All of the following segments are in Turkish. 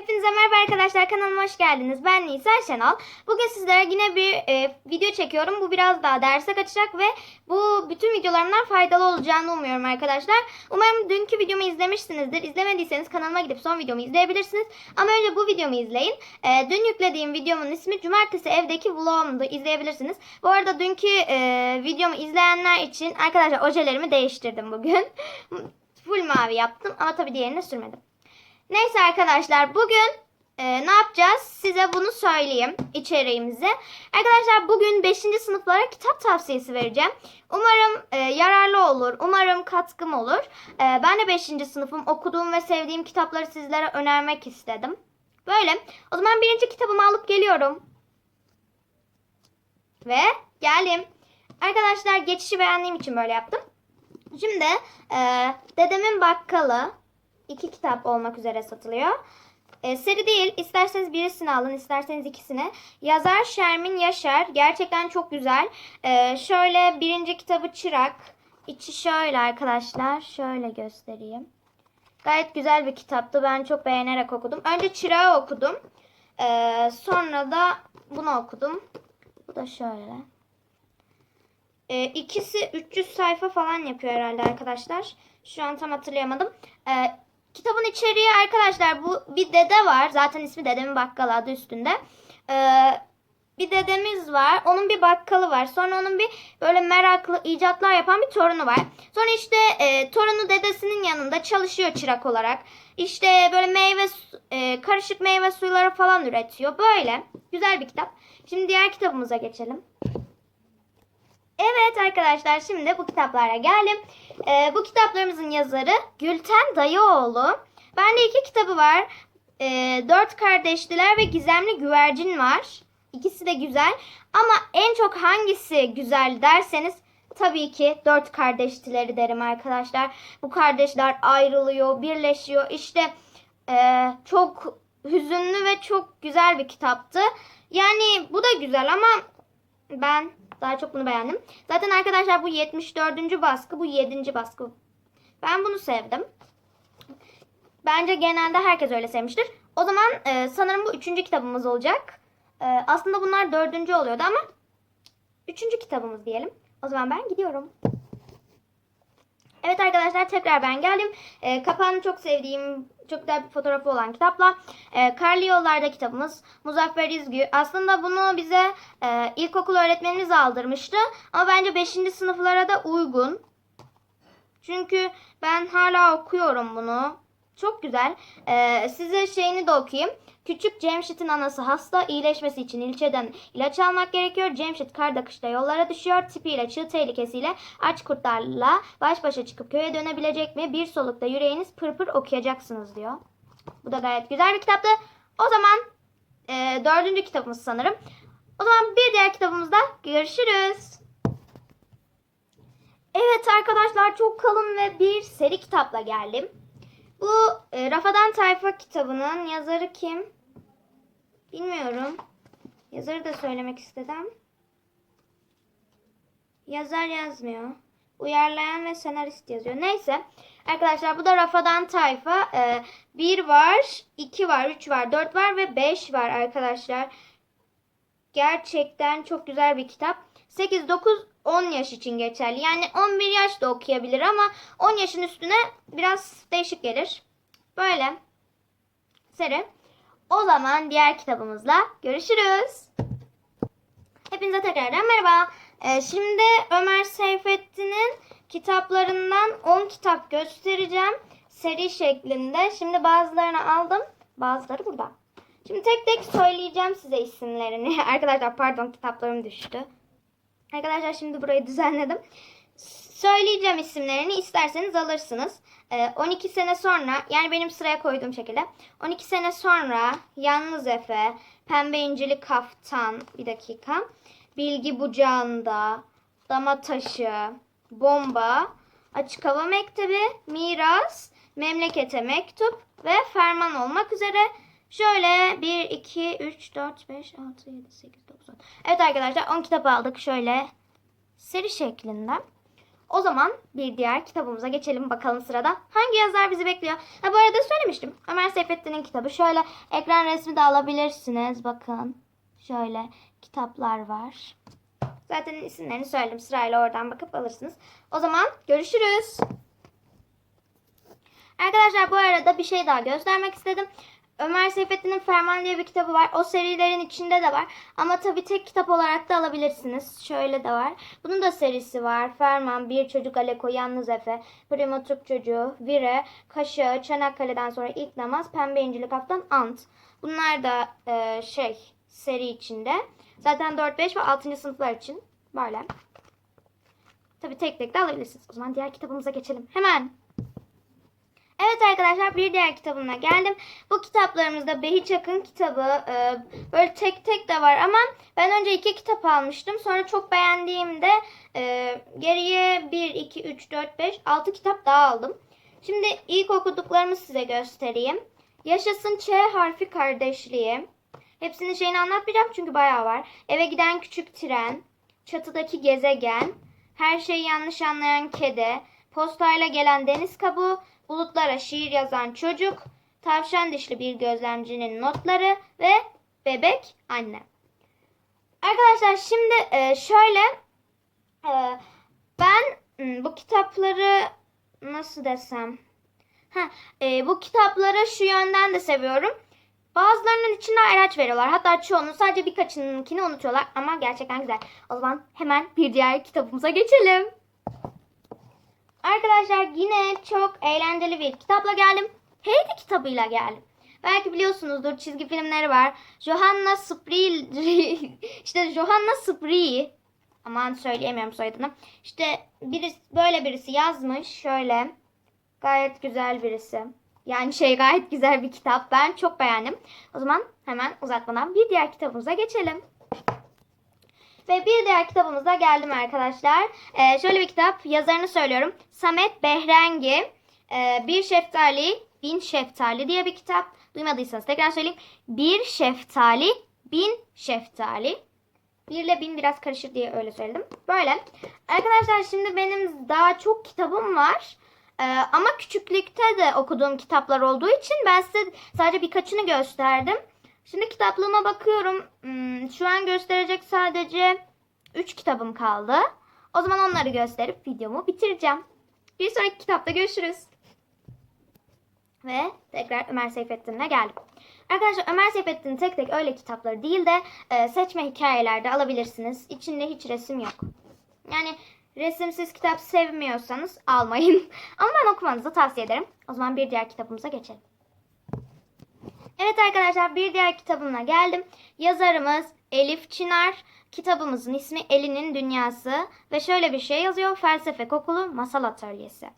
Hepinize merhaba arkadaşlar kanalıma hoş geldiniz. Ben Nisa Şenol. Bugün sizlere yine bir e, video çekiyorum. Bu biraz daha derse kaçacak ve bu bütün videolarımdan faydalı olacağını umuyorum arkadaşlar. Umarım dünkü videomu izlemişsinizdir. İzlemediyseniz kanalıma gidip son videomu izleyebilirsiniz. Ama önce bu videomu izleyin. E, dün yüklediğim videomun ismi Cumartesi evdeki vlogumdu. İzleyebilirsiniz. Bu arada dünkü e, videomu izleyenler için arkadaşlar ojelerimi değiştirdim bugün. Full mavi yaptım ama tabii diğerini sürmedim. Neyse arkadaşlar bugün e, ne yapacağız? Size bunu söyleyeyim içeriğimizi. Arkadaşlar bugün 5. sınıflara kitap tavsiyesi vereceğim. Umarım e, yararlı olur. Umarım katkım olur. E, ben de 5. sınıfım. Okuduğum ve sevdiğim kitapları sizlere önermek istedim. Böyle. O zaman birinci kitabımı alıp geliyorum. Ve geldim. Arkadaşlar geçişi beğendiğim için böyle yaptım. Şimdi e, Dedemin Bakkalı iki kitap olmak üzere satılıyor. E, seri değil. İsterseniz birisini alın, isterseniz ikisini. Yazar Şermin Yaşar. Gerçekten çok güzel. E, şöyle birinci kitabı Çırak. İçi şöyle arkadaşlar. Şöyle göstereyim. Gayet güzel bir kitaptı. Ben çok beğenerek okudum. Önce Çırak'ı okudum. E, sonra da bunu okudum. Bu da şöyle. E, ikisi 300 sayfa falan yapıyor herhalde arkadaşlar. Şu an tam hatırlayamadım. E, kitabın içeriği arkadaşlar bu bir dede var. Zaten ismi dedemin bakkalı adı üstünde. E, bir dedemiz var. Onun bir bakkalı var. Sonra onun bir böyle meraklı icatlar yapan bir torunu var. Sonra işte e, torunu dedesinin yanında çalışıyor çırak olarak. İşte böyle meyve e, karışık meyve suyları falan üretiyor. Böyle güzel bir kitap. Şimdi diğer kitabımıza geçelim. Evet arkadaşlar şimdi bu kitaplara geldim. Ee, bu kitaplarımızın yazarı Gülten Dayıoğlu. Bende iki kitabı var. Ee, Dört Kardeşliler ve Gizemli Güvercin var. İkisi de güzel. Ama en çok hangisi güzel derseniz tabii ki Dört Kardeşlileri derim arkadaşlar. Bu kardeşler ayrılıyor, birleşiyor. İşte ee, çok hüzünlü ve çok güzel bir kitaptı. Yani bu da güzel ama ben daha çok bunu beğendim. Zaten arkadaşlar bu 74. baskı, bu 7. baskı. Ben bunu sevdim. Bence genelde herkes öyle sevmiştir. O zaman e, sanırım bu 3. kitabımız olacak. E, aslında bunlar 4. oluyordu ama 3. kitabımız diyelim. O zaman ben gidiyorum. Evet arkadaşlar tekrar ben geldim. E, kapağını çok sevdiğim, çok güzel bir fotoğrafı olan kitapla. E, Karlı Yollar'da kitabımız. Muzaffer İzgü. Aslında bunu bize e, ilkokul öğretmenimiz aldırmıştı. Ama bence 5. sınıflara da uygun. Çünkü ben hala okuyorum bunu. Çok güzel. E, size şeyini de okuyayım. Küçük Cemşit'in anası hasta. iyileşmesi için ilçeden ilaç almak gerekiyor. Cemşit karda kışta yollara düşüyor. Tipiyle çığ tehlikesiyle aç kurtlarla baş başa çıkıp köye dönebilecek mi? Bir solukta yüreğiniz pırpır okuyacaksınız diyor. Bu da gayet güzel bir kitaptı. O zaman e, dördüncü kitabımız sanırım. O zaman bir diğer kitabımızda görüşürüz. Evet arkadaşlar çok kalın ve bir seri kitapla geldim. Bu e, Rafadan Tayfa kitabının yazarı kim? Bilmiyorum. Yazarı da söylemek istedim. Yazar yazmıyor. Uyarlayan ve senarist yazıyor. Neyse. Arkadaşlar bu da Rafadan Tayfa. Ee, 1 var, 2 var, 3 var, 4 var ve 5 var arkadaşlar. Gerçekten çok güzel bir kitap. 8, 9, 10 yaş için geçerli. Yani 11 yaş da okuyabilir ama 10 yaşın üstüne biraz değişik gelir. Böyle. Seri. O zaman diğer kitabımızla görüşürüz. Hepinize tekrardan merhaba. Ee, şimdi Ömer Seyfettin'in kitaplarından 10 kitap göstereceğim. Seri şeklinde. Şimdi bazılarını aldım. Bazıları burada. Şimdi tek tek söyleyeceğim size isimlerini. Arkadaşlar pardon kitaplarım düştü. Arkadaşlar şimdi burayı düzenledim. Söyleyeceğim isimlerini isterseniz alırsınız. Ee, 12 sene sonra yani benim sıraya koyduğum şekilde 12 sene sonra Yalnız Efe, Pembe İncili Kaftan bir dakika. Bilgi Bucağında, Dama Taşı, Bomba, Açık Hava Mektebi, Miras, Memlekete Mektup ve Ferman olmak üzere şöyle 1, 2, 3, 4, 5, 6, 7, 8, 9, 10. Evet arkadaşlar 10 kitap aldık şöyle seri şeklinde. O zaman bir diğer kitabımıza geçelim bakalım sırada. Hangi yazar bizi bekliyor? Ha bu arada söylemiştim. Ömer Seyfettin'in kitabı. Şöyle ekran resmi de alabilirsiniz. Bakın. Şöyle kitaplar var. Zaten isimlerini söyledim. Sırayla oradan bakıp alırsınız. O zaman görüşürüz. Arkadaşlar bu arada bir şey daha göstermek istedim. Ömer Seyfettin'in Ferman diye bir kitabı var. O serilerin içinde de var. Ama tabii tek kitap olarak da alabilirsiniz. Şöyle de var. Bunun da serisi var. Ferman, Bir Çocuk Aleko, Yalnız Efe, Primo Türk Çocuğu, Vire, Kaşığı, Çanakkale'den sonra ilk namaz, Pembe İncili Kaftan, Ant. Bunlar da e, şey seri içinde. Zaten 4, 5 ve 6. sınıflar için böyle. Tabii tek tek de alabilirsiniz. O zaman diğer kitabımıza geçelim. Hemen. Evet arkadaşlar bir diğer kitabına geldim. Bu kitaplarımızda Behi Çak'ın kitabı e, böyle tek tek de var ama ben önce iki kitap almıştım. Sonra çok beğendiğimde e, geriye 1, 2, 3, 4, 5, 6 kitap daha aldım. Şimdi ilk okuduklarımı size göstereyim. Yaşasın Ç harfi kardeşliği. Hepsinin şeyini anlatmayacağım çünkü bayağı var. Eve giden küçük tren, çatıdaki gezegen, her şeyi yanlış anlayan kedi, postayla gelen deniz kabuğu, bulutlara şiir yazan çocuk, tavşan dişli bir gözlemcinin notları ve bebek anne. Arkadaşlar şimdi e, şöyle e, ben hmm, bu kitapları nasıl desem ha, e, bu kitapları şu yönden de seviyorum. Bazılarının içinde ayraç veriyorlar. Hatta çoğunun sadece birkaçınınkini unutuyorlar ama gerçekten güzel. O zaman hemen bir diğer kitabımıza geçelim. Arkadaşlar yine çok eğlenceli bir kitapla geldim. Heidi kitabıyla geldim. Belki biliyorsunuzdur çizgi filmleri var. Johanna Spree işte Johanna Spree aman söyleyemiyorum soyadını. İşte birisi böyle birisi yazmış şöyle. Gayet güzel birisi. Yani şey gayet güzel bir kitap. Ben çok beğendim. O zaman hemen uzatmadan bir diğer kitabımıza geçelim. Ve bir diğer kitabımıza geldim arkadaşlar. Ee, şöyle bir kitap. Yazarını söylüyorum. Samet Behrengi. Ee, bir şeftali, bin şeftali diye bir kitap. Duymadıysanız tekrar söyleyeyim. Bir şeftali, bin şeftali. Bir ile bin biraz karışır diye öyle söyledim. Böyle. Arkadaşlar şimdi benim daha çok kitabım var. Ee, ama küçüklükte de okuduğum kitaplar olduğu için ben size sadece birkaçını gösterdim. Şimdi kitaplığıma bakıyorum. Hmm, şu an gösterecek sadece 3 kitabım kaldı. O zaman onları gösterip videomu bitireceğim. Bir sonraki kitapta görüşürüz. Ve tekrar Ömer Seyfettin'e geldim. Arkadaşlar Ömer Seyfettin'in tek tek öyle kitapları değil de e, seçme hikayelerde alabilirsiniz. İçinde hiç resim yok. Yani resimsiz kitap sevmiyorsanız almayın. Ama ben okumanızı tavsiye ederim. O zaman bir diğer kitabımıza geçelim. Evet arkadaşlar bir diğer kitabımla geldim. Yazarımız Elif Çınar. Kitabımızın ismi Elinin Dünyası. Ve şöyle bir şey yazıyor. Felsefe kokulu masal atölyesi.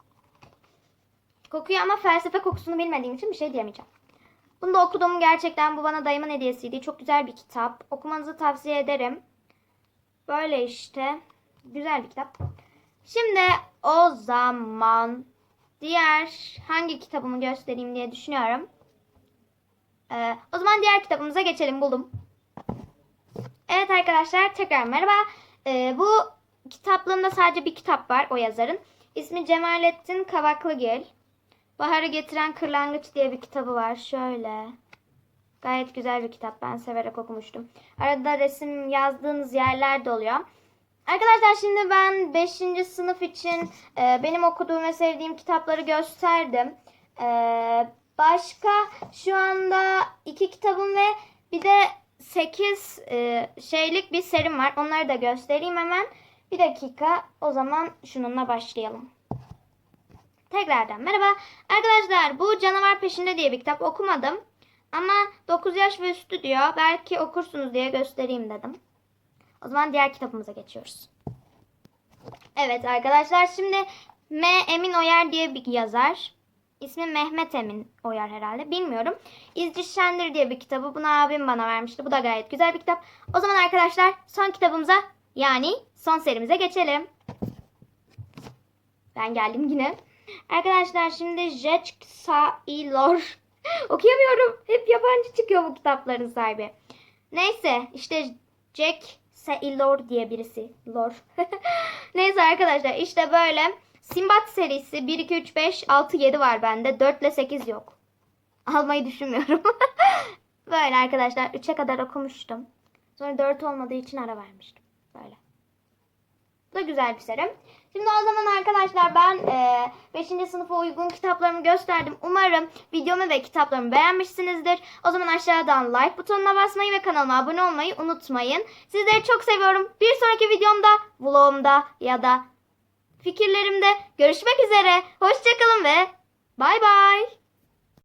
Kokuyor ama felsefe kokusunu bilmediğim için bir şey diyemeyeceğim. Bunu da okudum. Gerçekten bu bana dayımın hediyesiydi. Çok güzel bir kitap. Okumanızı tavsiye ederim. Böyle işte. Güzel bir kitap. Şimdi o zaman diğer hangi kitabımı göstereyim diye düşünüyorum. Ee, o zaman diğer kitabımıza geçelim buldum. Evet arkadaşlar tekrar merhaba. Ee, bu kitaplığımda sadece bir kitap var o yazarın. İsmi Cemalettin Kavaklıgil. Baharı Getiren Kırlangıç diye bir kitabı var. Şöyle. Gayet güzel bir kitap. Ben severek okumuştum. Arada resim yazdığınız yerler de oluyor. Arkadaşlar şimdi ben 5. sınıf için e, benim okuduğum ve sevdiğim kitapları gösterdim. E, başka şu anda iki kitabım ve bir de 8 e, şeylik bir serim var. Onları da göstereyim hemen. Bir dakika. O zaman şununla başlayalım. Tekrardan merhaba. Arkadaşlar bu Canavar Peşinde diye bir kitap okumadım. Ama 9 yaş ve üstü diyor. Belki okursunuz diye göstereyim dedim. O zaman diğer kitabımıza geçiyoruz. Evet arkadaşlar şimdi M. Emin Oyer diye bir yazar. İsmi Mehmet Emin Oyar herhalde. Bilmiyorum. İzci diye bir kitabı. Bunu abim bana vermişti. Bu da gayet güzel bir kitap. O zaman arkadaşlar son kitabımıza yani son serimize geçelim. Ben geldim yine. Arkadaşlar şimdi Jack Sailor. Okuyamıyorum. Hep yabancı çıkıyor bu kitapların sahibi. Neyse işte Jack Sailor diye birisi. Lor. Neyse arkadaşlar işte böyle. Simbat serisi 1, 2, 3, 5, 6, 7 var bende. 4 ile 8 yok. Almayı düşünmüyorum. böyle arkadaşlar 3'e kadar okumuştum. Sonra 4 olmadığı için ara vermiştim. Böyle. Bu da güzel bir seri. Şimdi o zaman arkadaşlar ben 5. sınıfa uygun kitaplarımı gösterdim. Umarım videomu ve kitaplarımı beğenmişsinizdir. O zaman aşağıdan like butonuna basmayı ve kanalıma abone olmayı unutmayın. Sizleri çok seviyorum. Bir sonraki videomda, vlogumda ya da fikirlerimde görüşmek üzere. Hoşçakalın ve bay bay.